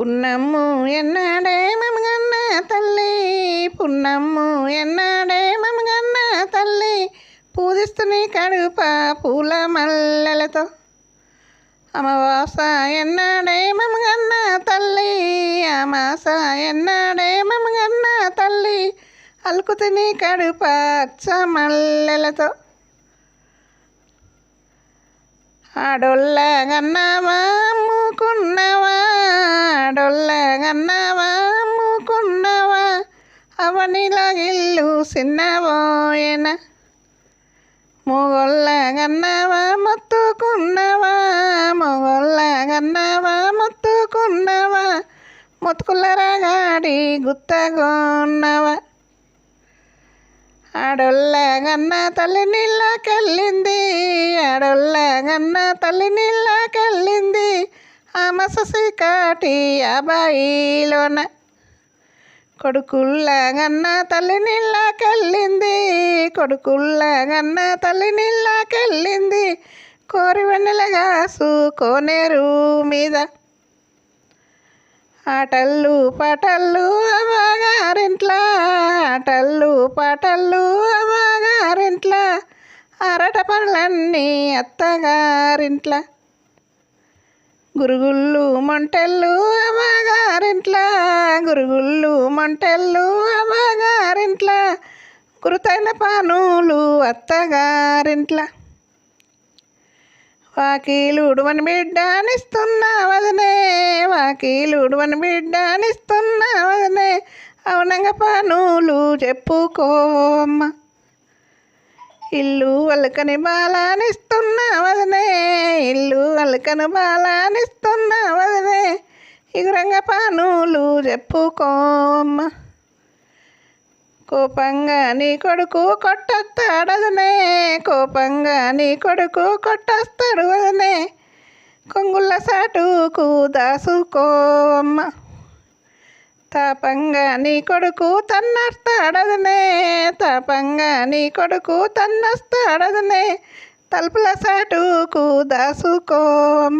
పున్నమ్ము ఎన్నాడే మమగన్న తల్లి? పున్నమ్ము ఎన్నాడే మమగన్న తల్లి? పూజిస్తుని కడుప పూల మల్లెలతో. అమావాస ఎన్నాడే మమగన్న తల్లి? అమాస ఎన్నాడే మమగన్న తల్లి? అలుకుతిని కడుప అచ్చ మల్లెలతో. ఆడొల్ల గన్నవా అమ్ముకున్నవా? గన్నవా అమ్ముకున్నవా అవనిలా ఇల్లు చిన్నబోయేన మొగొల్ల గన్నవా మొత్తుకున్నవా మొగొల్ల గన్నవా మొత్తుకున్నవా మొత్తుకుల్ల గాడి గుత్తగొన్నవా. ఆడొల్ల గన్న తల్లి నీళ్ళకెళ్ళింది ఆడొల్ల గన్న తల్లి నీళ్ళకెళ్ళింది అమససి కాటి అబాయిలోన కొడుకుల్లాగన్న తల్లి నీళ్ళకెళ్ళింది కొడుకుల్ల గన్న తల్లి నీళ్ళకెళ్ళింది కోరి వెన్నెలగాసు కోనేరు మీద. ఆటల్లు పాటల్లు అమ్మగారింట్ల ఆటల్లు పాటల్లు అమ్మగారింట్ల అరట పనులన్నీ అత్తగారింట్ల. గురుగుళ్ళు మొంటెళ్ళు అమ్మగారింట్ల గురుగుళ్ళు మొంటెళ్ళు అమ్మగారింట్ల గురుతైన పానులు అత్తగారింట్ల. వాకీలుడువని బిడ్డనిస్తున్నా వదనే. వాకీలుడువని బిడ్డనిస్తున్నా వదనే. అవునంగ పనులు చెప్పుకోమ్మ ఇల్లు వలకని బాలానిస్తున్నా వదనే ఇల్లు వలకని బాలానిస్తున్నా వదనే ఇగురంగ పానులు చెప్పుకోమ్మ కోపంగా నీ కొడుకు కొట్టొస్తాడదనే కోపంగా నీ కొడుకు కొట్టొస్తాడు వదనే. కొంగుళ్ళ సాటుకు దాసుకోమ్మ తాపంగా నీ కొడుకు తన్నస్తాడదనే తాపంగా నీ కొడుకు తన్నస్తాడదనే తలుపుల సాటుకు దాసుకోం.